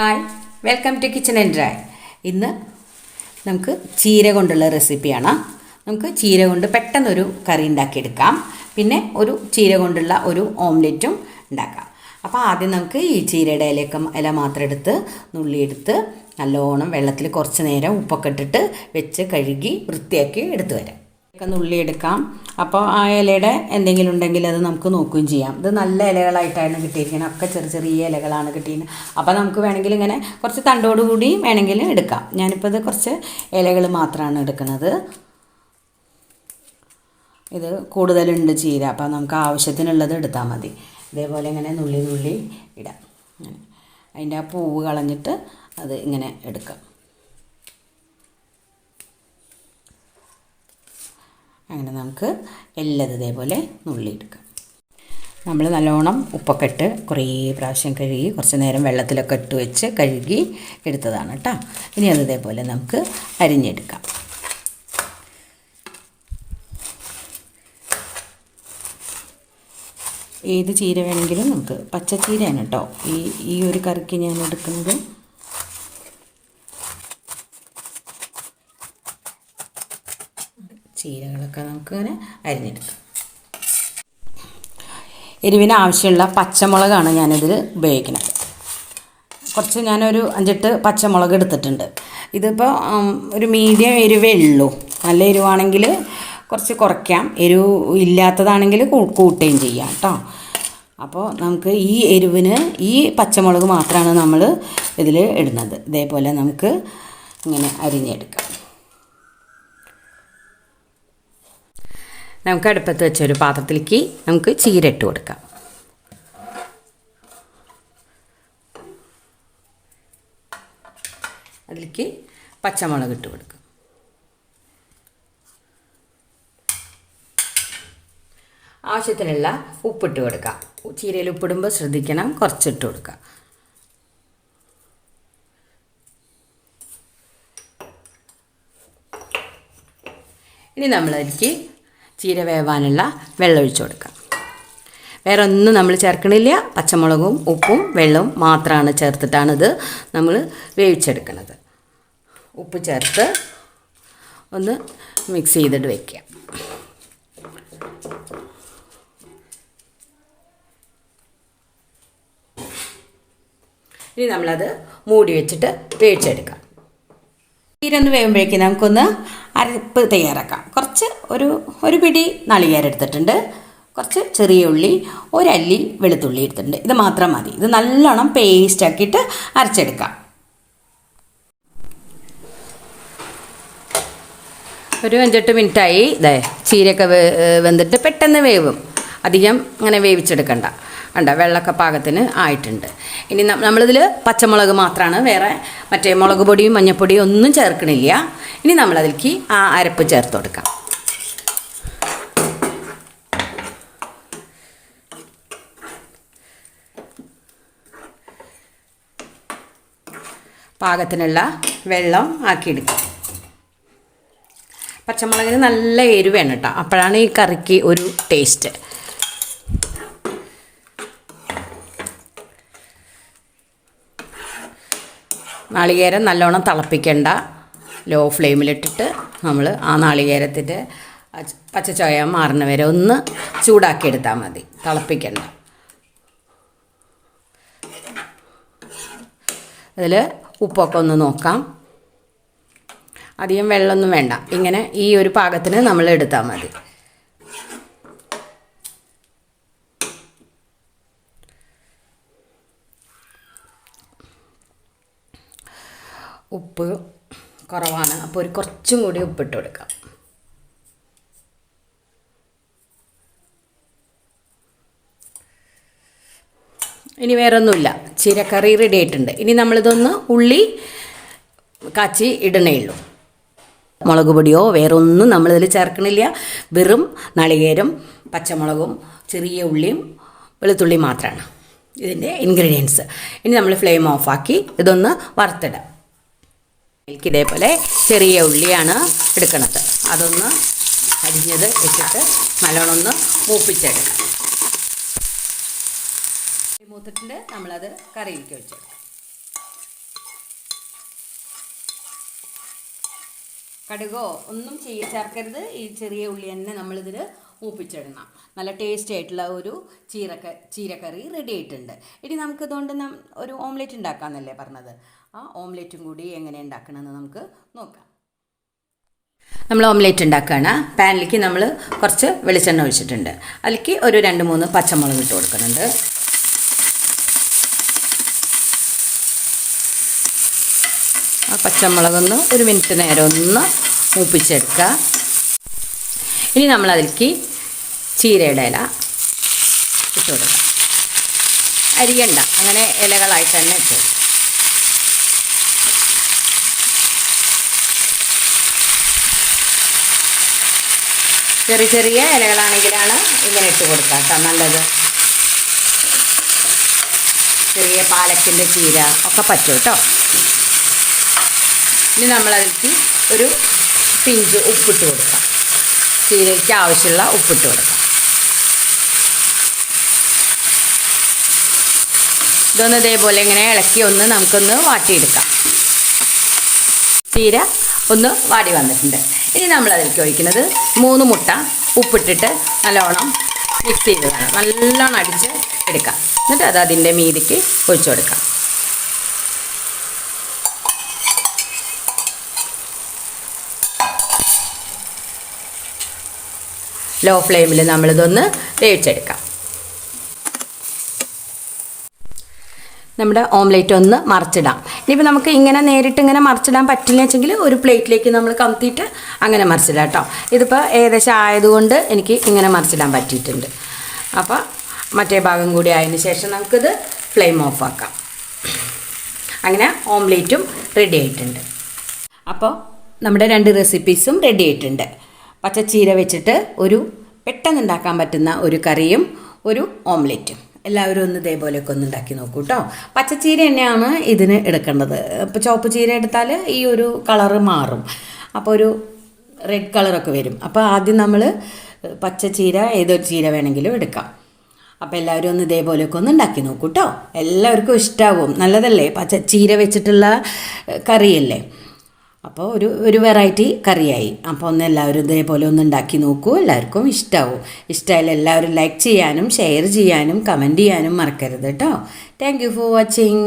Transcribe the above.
Hi welcome to kitchen and dry ഇന്ന് നമുക്ക് ചീര കൊണ്ടുള്ള റെസിപ്പിയാണ്. നമുക്ക് ചീര കൊണ്ട് പെട്ടെന്നൊരു കറി ഉണ്ടാക്കിയെടുക്കാം. പിന്നെ ഒരു ചീര കൊണ്ടുള്ള ഒരു ഓംലെറ്റും ഉണ്ടാക്കാം. അപ്പോൾ ആദ്യം നമുക്ക് ഈ ചീരയുടെ ഇലയൊക്കെ ഇല മാത്രം എടുത്ത് നുള്ളിയെടുത്ത് നല്ലോണം വെള്ളത്തിൽ കുറച്ച് നേരം ഉപ്പൊക്കെ ഇട്ടിട്ട് വെച്ച് കഴുകി വൃത്തിയാക്കി എടുത്തു വരാം. ഒക്കെ നുള്ളിയെടുക്കാം അപ്പോൾ ആ ഇലയുടെ എന്തെങ്കിലും ഉണ്ടെങ്കിൽ അത് നമുക്ക് നോക്കുകയും ചെയ്യാം. ഇത് നല്ല ഇലകളായിട്ടാണ് കിട്ടിയിരിക്കുന്നത്. ഒക്കെ ചെറിയ ചെറിയ ഇലകളാണ് കിട്ടിയിരുന്നത്. അപ്പോൾ നമുക്ക് വേണമെങ്കിൽ ഇങ്ങനെ കുറച്ച് തണ്ടോട് കൂടി വേണമെങ്കിൽ എടുക്കാം. ഞാനിപ്പോൾ ഇത് കുറച്ച് ഇലകൾ മാത്രമാണ് എടുക്കുന്നത്. ഇത് കൂടുതലുണ്ട് ചീര. അപ്പോൾ നമുക്ക് ആവശ്യത്തിനുള്ളത് എടുത്താൽ മതി. ഇതേപോലെ ഇങ്ങനെ നുള്ളി നുള്ളി ഇടാം. അതിന്റെ ആ പൂവ് കളഞ്ഞിട്ട് അത് ഇങ്ങനെ എടുക്കാം. അങ്ങനെ നമുക്ക് എല്ലാം ഇതേപോലെ നുള്ളിയെടുക്കാം. നമ്മൾ നല്ലോണം ഉപ്പൊക്കെ ഇട്ട് കുറേ പ്രാവശ്യം കഴുകി കുറച്ച് നേരം വെള്ളത്തിലൊക്കെ ഇട്ട് വെച്ച് കഴുകി എടുത്തതാണ് കേട്ടോ ഇനി അത് ഇതേപോലെ നമുക്ക് അരിഞ്ഞെടുക്കാം. ഏത് ചീര വേണമെങ്കിലും നമുക്ക് പച്ചച്ചീരയാണ് കേട്ടോ ഈ ഈ ഒരു കറിക്ക് ഞാൻ എടുക്കുന്നത് ചീരകളൊക്കെ നമുക്ക് ഇങ്ങനെ അരിഞ്ഞെടുക്കാം. എരിവിന് ആവശ്യമുള്ള പച്ചമുളകാണ് ഞാനിതിൽ ഉപയോഗിക്കുന്നത്. കുറച്ച് ഞാനൊരു അഞ്ചെട്ട് പച്ചമുളക് എടുത്തിട്ടുണ്ട്. ഇതിപ്പോൾ ഒരു മീഡിയം എരിവേ ഉള്ളൂ. നല്ല എരിവാണെങ്കിൽ കുറച്ച് കുറയ്ക്കാം. എരിവ് ഇല്ലാത്തതാണെങ്കിൽ കൂട്ടുകയും ചെയ്യാം കേട്ടോ. അപ്പോൾ നമുക്ക് ഈ എരിവിന് ഈ പച്ചമുളക് മാത്രമാണ് നമ്മൾ ഇതിൽ ഇടുന്നത്. ഇതേപോലെ നമുക്ക് ഇങ്ങനെ അരിഞ്ഞെടുക്കാം. നമുക്ക് അടുപ്പത്ത് വെച്ചൊരു പാത്രത്തിലേക്ക് നമുക്ക് ചീര ഇട്ട് കൊടുക്കാം. അതിലേക്ക് പച്ചമുളക് ഇട്ട് കൊടുക്കാം. ആവശ്യത്തിനുള്ള ഉപ്പിട്ട് കൊടുക്കാം. ചീരയിൽ ഉപ്പിടുമ്പോൾ ശ്രദ്ധിക്കണം കുറച്ചിട്ട് കൊടുക്കുക ഇനി നമ്മളതിലേക്ക് ചീര വേവാനുള്ള വെള്ളം ഒഴിച്ചു വേറെ ഒന്നും നമ്മൾ ചേർക്കണില്ല. പച്ചമുളകും ഉപ്പും വെള്ളവും മാത്രമാണ് ചേർത്തിട്ടാണ് ഇത് നമ്മൾ വേവിച്ചെടുക്കുന്നത് ഉപ്പ് ചേർത്ത് ഒന്ന് മിക്സ് ചെയ്തിട്ട് വയ്ക്കുക ഇനി നമ്മളത് മൂടി വെച്ചിട്ട് വേവിച്ചെടുക്കാം. തീരൊന്ന് വേകുമ്പോഴേക്കും നമുക്കൊന്ന് അരപ്പ് തയ്യാറാക്കാം. കുറച്ച് ഒരു ഒരു പിടി നാളികേരം എടുത്തിട്ടുണ്ട്. കുറച്ച് ചെറിയ ഉള്ളി ഒരല്ലി വെളുത്തുള്ളി എടുത്തിട്ടുണ്ട്. ഇത് മാത്രം മതി. ഇത് നല്ലോണം പേസ്റ്റ് ആക്കിയിട്ട് അരച്ചെടുക്കാം. ഒരു അഞ്ചെട്ട് മിനിറ്റായി. ഇതേ ചീരയൊക്കെ വെന്തിട്ട് പെട്ടെന്ന് വേവും. അധികം അങ്ങനെ വേവിച്ചെടുക്കണ്ട. കണ്ട വെള്ളക്ക പാകത്തിന് ആയിട്ടുണ്ട്. ഇനി നമ്മളിതിൽ പച്ചമുളക് മാത്രമാണ് വേറെ മറ്റേ മുളക് പൊടിയും മഞ്ഞൾപ്പൊടിയും ഒന്നും ചേർക്കണില്ല. ഇനി നമ്മളതിലേക്ക് ആ അരപ്പ് ചേർത്ത് കൊടുക്കാം. പാകത്തിനുള്ള വെള്ളം ആക്കിയെടുക്കാം. പച്ചമുളകിന് നല്ല എരിവേണം കേട്ടോ. അപ്പോഴാണ് ഈ കറിക്ക് ഒരു ടേസ്റ്റ് നാളികേരം നല്ലോണം തിളപ്പിക്കേണ്ട. ലോ ഫ്ലെയിമിലിട്ടിട്ട് നമ്മൾ ആ നാളികേരത്തിന്റെ പച്ചച്ചോയ മാറുന്ന വരെ ഒന്ന് ചൂടാക്കി എടുത്താൽ മതി. തിളപ്പിക്കണ്ട. അതിൽ ഉപ്പൊക്കെ ഒന്ന് നോക്കാം. അധികം വെള്ളമൊന്നും വേണ്ട. ഇങ്ങനെ ഈ ഒരു പാകത്തിന് നമ്മൾ എടുത്താൽ മതി. ഉപ്പ് കുറവാണ്. അപ്പോൾ ഒരു കുറച്ചും കൂടി ഉപ്പിട്ട് കൊടുക്കാം. ഇനി വേറെ ഒന്നുമില്ല ചീരക്കറി റെഡി ആയിട്ടുണ്ട്. ഇനി നമ്മളിതൊന്ന് ഉള്ളി കാച്ചി ഇടണേ ഉള്ളൂ. മുളക് പൊടിയോ വേറെ ഒന്നും നമ്മളിതിൽ ചേർക്കണില്ല. വെറും നളികേരം പച്ചമുളകും ചെറിയ ഉള്ളിയും വെളുത്തുള്ളിയും മാത്രമാണ് ഇതിന്റെ ഇൻഗ്രീഡിയൻസ് ഇനി നമ്മൾ ഫ്ലെയിം ഓഫാക്കി ഇതൊന്ന് വറുത്തിടാം. എനിക്ക് ഇതേപോലെ ചെറിയ ഉള്ളിയാണ് എടുക്കുന്നത് അതൊന്ന് അരിഞ്ഞത് ഇട്ടിട്ട് നല്ലോണം ഒന്ന് മൂപ്പിച്ചെടുക്കാം മൂത്തിട്ടുണ്ട് നമ്മളത് കറിയിലേക്ക് വെച്ചെടുക്കും കടുകോ ഒന്നും ചെയ്യ ചേർക്കരുത്. ഈ ചെറിയ ഉള്ളി തന്നെ നമ്മളിതിൽ മൂപ്പിച്ചിടണം നല്ല ടേസ്റ്റി ആയിട്ടുള്ള ഒരു ചീരക്ക ചീരക്കറി റെഡി ആയിട്ടുണ്ട്. ഇനി നമുക്കിതുകൊണ്ട് ഒരു ഓംലെറ്റ് ഉണ്ടാക്കാമെന്നല്ലേ പറഞ്ഞത്? ആ ഓംലെറ്റും കൂടി എങ്ങനെ ഉണ്ടാക്കണമെന്ന് നമുക്ക് നോക്കാം. നമ്മൾ ഓംലെറ്റ് ഉണ്ടാക്കുകയാണ്. പാനിലേക്ക് നമ്മൾ കുറച്ച് വെളിച്ചെണ്ണ ഒഴിച്ചിട്ടുണ്ട്. അതിലേക്ക് ഒരു രണ്ട് മൂന്ന് പച്ചമുളക് ഇട്ട് കൊടുക്കുന്നുണ്ട്. ആ പച്ചമുളകൊന്ന് ഒരു മിനിറ്റ് നേരം ഒന്ന് മൂപ്പിച്ചെടുക്കുക. ഇനി നമ്മൾ അതിലേക്ക് ചീരയുടെ ഇല ഇട്ട് കൊടുക്കുക. അരിയണ്ട. അങ്ങനെ ഇലകളായിട്ട് തന്നെ ഇട്ട് കൊടുക്കുക. ചെറിയ ചെറിയ ഇലകളാണെങ്കിലാണ് ഇങ്ങനെ ഇട്ട് കൊടുക്കുക കേട്ടോ. നല്ലത്. ചെറിയ പാലക്കിന്റെ ചീര ഒക്കെ പറ്റും കേട്ടോ. ഇനി നമ്മളതിലേക്ക് ഒരു പിഞ്ച് ഉപ്പിട്ട് കൊടുക്കാം. ചീരയ്ക്ക് ആവശ്യമുള്ള ഉപ്പിട്ട് കൊടുക്കാം. ഇതൊന്ന് ഇതേപോലെ ഇങ്ങനെ ഇളക്കി ഒന്ന് നമുക്കൊന്ന് വാട്ടിയെടുക്കാം. ചീര ഒന്ന് വാടി വന്നിട്ടുണ്ട്. ഇനി നമ്മൾ അതിലേക്ക് ഒഴിക്കുന്നത് മൂന്ന് മുട്ട ഉപ്പിട്ടിട്ട് നല്ലോണം മിക്സ് ചെയ്ത് വേണം. നല്ലോണം അടിച്ച് എടുക്കാം. എന്നിട്ട് അത് അതിന്റെ മീതിക്ക് ഒഴിച്ചു കൊടുക്കാം. ലോ ഫ്ലെയിമിൽ നമ്മളിതൊന്ന് വേവിച്ചെടുക്കാം. നമ്മുടെ ഓംലേറ്റ് ഒന്ന് മറിച്ചിടാം. ഇനിയിപ്പോൾ നമുക്ക് ഇങ്ങനെ നേരിട്ട് ഇങ്ങനെ മറിച്ചിടാൻ പറ്റില്ല വെച്ചെങ്കിൽ ഒരു പ്ലേറ്റിലേക്ക് നമ്മൾ കമത്തിയിട്ട് അങ്ങനെ മറിച്ചിടാം കേട്ടോ. ഇതിപ്പോൾ ഏകദേശം ആയതുകൊണ്ട് എനിക്ക് ഇങ്ങനെ മറിച്ചിടാൻ പറ്റിയിട്ടുണ്ട്. അപ്പോൾ മറ്റേ ഭാഗം കൂടി ആയതിന് ശേഷം നമുക്കിത് ഫ്ലെയിം ഓഫ് ആക്കാം. അങ്ങനെ ഓംലേറ്റും റെഡി ആയിട്ടുണ്ട്. അപ്പോൾ നമ്മുടെ രണ്ട് റെസിപ്പീസും റെഡി ആയിട്ടുണ്ട്. പച്ചച്ചീര വെച്ചിട്ട് ഒരു പെട്ടെന്ന് ഉണ്ടാക്കാൻ പറ്റുന്ന ഒരു കറിയും ഒരു ഓംലെറ്റും. എല്ലാവരും ഒന്ന് ഇതേപോലെയൊക്കെ ഒന്ന് ഉണ്ടാക്കി നോക്കൂ കേട്ടോ പച്ചച്ചീര തന്നെയാണ് ഇതിന് എടുക്കേണ്ടത്. ഇപ്പോൾ ചുവപ്പ് ചീര എടുത്താൽ ഈ ഒരു കളറ് മാറും. അപ്പോൾ ഒരു റെഡ് കളറൊക്കെ വരും. അപ്പോൾ ആദ്യം നമ്മൾ പച്ചച്ചീര ഏതൊരു ചീര വേണമെങ്കിലും എടുക്കാം. അപ്പോൾ എല്ലാവരും ഒന്ന് ഇതേപോലെയൊക്കെ ഒന്ന് ഉണ്ടാക്കി നോക്കൂ കേട്ടോ എല്ലാവർക്കും ഇഷ്ടാവും. നല്ലതല്ലേ? പച്ച ചീര വെച്ചിട്ടുള്ള കറിയല്ലേ? അപ്പോൾ ഒരു ഒരു വെറൈറ്റി കറിയായി. അപ്പോൾ ഒന്ന് എല്ലാവരും ഇതേപോലെ ഒന്ന് ഉണ്ടാക്കി നോക്കൂ. എല്ലാവർക്കും ഇഷ്ടമാവും ഇഷ്ടമായാലും എല്ലാവരും ലൈക്ക് ചെയ്യാനും ഷെയർ ചെയ്യാനും കമന്റ് ചെയ്യാനും മറക്കരുത് കേട്ടോ താങ്ക് ഫോർ വാച്ചിങ്